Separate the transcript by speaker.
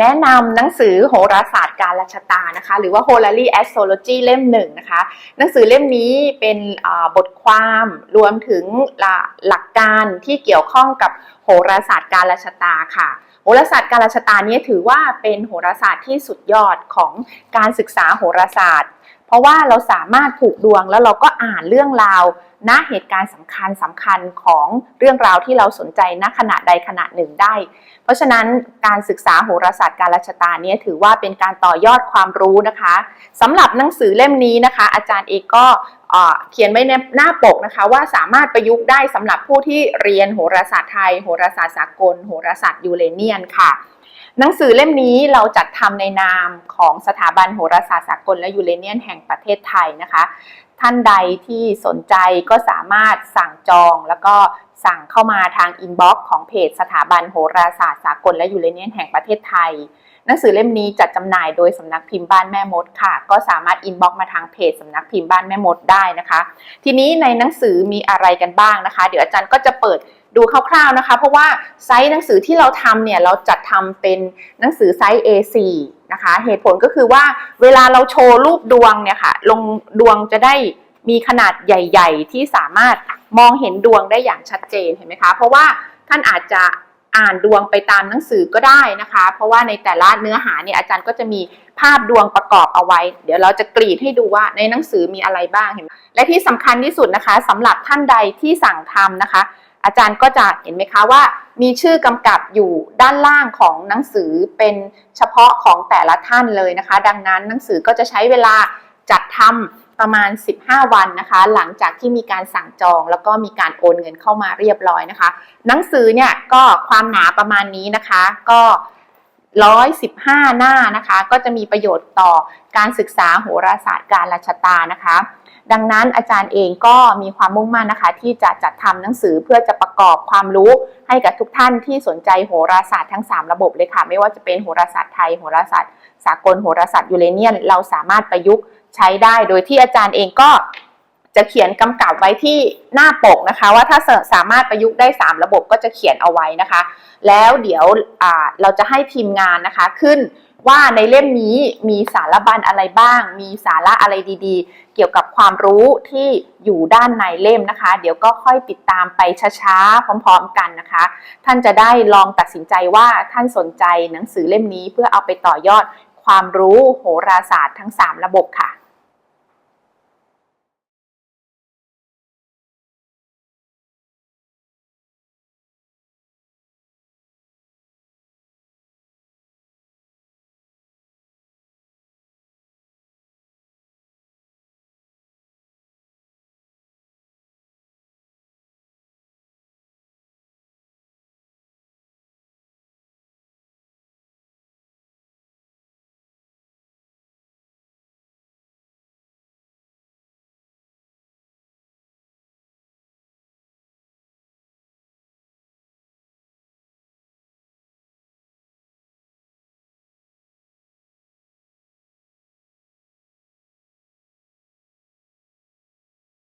Speaker 1: แนะนำหนังสือโหราศาสตร์การราชตานะคะ หรือว่า Horary Astrology เล่มหนึ่งนะคะ หนังสือเล่มนี้เป็นบทความรวมถึงหลักการที่เกี่ยวข้องกับโหราศาสตร์การราชตาค่ะโหราศาสตร์การราชตาเนี่ยถือว่าเป็นโหราศาสตร์ที่สุดยอดของการศึกษาโหราศาสตร์ เพราะว่าเราสามารถผูกดวงแล้วเราก็อ่านเรื่องราว ณเหตุการณ์สำคัญสำคัญของเรื่องราวที่เราสนใจณขณะใดขณะหนึ่งได้ เพราะฉะนั้นการศึกษาโหราศาสตร์การราชตาเนี่ยถือว่าเป็นการต่อยอดความรู้นะคะสำหรับหนังสือเล่มนี้นะคะ อาจารย์เอกก็เขียนไว้ในหน้าปกนะคะ ว่าสามารถประยุกต์ได้สำหรับผู้ที่เรียนโหราศาสตร์ไทย โหราศาสตร์สากล โหราศาสตร์ยูเรเนียนค่ะ หนังสือเล่มนี้เราจัดทำในนามของสถาบันโหราศาสตร์สากลและยูเรเนียนแห่งประเทศไทยนะคะ ท่านใดที่สนใจก็สามารถสั่งจองแล้วก็สั่งเข้ามาทางอินบ็อกซ์ของเพจสถาบันโหราศาสตร์สากลและยูเรเนียนแห่งประเทศไทย หนังสือเล่มนี้จัดจำหน่ายโดยสำนักพิมพ์บ้านแม่มดค่ะ ก็สามารถอินบ็อกซ์มาทางเพจสำนักพิมพ์บ้านแม่มดได้นะคะ ทีนี้ในหนังสือมีอะไรกันบ้างนะคะ เดี๋ยวอาจารย์ก็จะเปิด ดูคร่าวๆนะคะ เพราะว่าไซส์หนังสือที่เราทำเนี่ยเราจัดทำเป็นหนังสือไซส์ A4 นะคะ เหตุผลก็คือว่าเวลาเราโชว์รูปดวงเนี่ยค่ะ ลงดวงจะได้มีขนาดใหญ่ ๆ ที่สามารถมองเห็นดวงได้อย่างชัดเจนเห็นไหมคะ เพราะว่าท่านอาจจะอ่านดวงไปตามหนังสือก็ได้นะคะ เพราะว่าในแต่ละเนื้อหาเนี่ยอาจารย์ก็จะมีภาพดวงประกอบเอาไว้ เดี๋ยวเราจะกรีดให้ดูว่าในหนังสือมีอะไรบ้างเห็นไหมและที่สำคัญที่สุดนะคะสำหรับท่านใดที่สั่งทำนะคะ อาจารย์ก็จะเห็นไหมคะว่า มีชื่อกำกับอยู่ด้านล่างของหนังสือเป็นเฉพาะของแต่ละท่านเลยนะคะ ดังนั้นหนังสือก็จะใช้เวลาจัดทำประมาณ 15 วันนะคะ หลังจากที่มีการสั่งจองแล้วก็มีการโอนเงินเข้ามาเรียบร้อยนะคะ หนังสือเนี่ยก็ความหนาประมาณนี้นะคะ ก็ 115 หน้านะคะ ก็จะมีประโยชน์ต่อการศึกษาโหราศาสตร์การราชตานะคะ ดังนั้นอาจารย์เองก็มีความมุ่งมั่นนะคะ ที่จะจัดทำหนังสือเพื่อจะประกอบความรู้ให้กับทุกท่านที่สนใจโหราศาสตร์ทั้ง 3 ระบบเลยค่ะ ไม่ว่าจะเป็นโหราศาสตร์ไทยโหราศาสตร์สากลโหราศาสตร์ยูเรเนียน เราสามารถประยุกต์ใช้ได้ โดยที่อาจารย์เองก็ จะเขียนกำกับไว้ที่หน้าปกนะคะ ว่าถ้าสามารถประยุกต์ได้ 3 ระบบก็จะเขียนเอาไว้นะคะ แล้วเดี๋ยวเราจะให้ทีมงานนะคะขึ้นว่าในเล่มนี้มีสารบัญอะไรบ้าง มีสาระอะไรดีๆ เกี่ยวกับความรู้ที่อยู่ด้านในเล่มนะคะ เดี๋ยวก็ค่อยติดตามไปช้าๆ พร้อมๆกันนะคะ ท่านจะได้ลองตัดสินใจว่าท่านสนใจหนังสือเล่มนี้เพื่อเอาไปต่อยอดความรู้โหราศาสตร์ทั้ง 3 ระบบค่ะ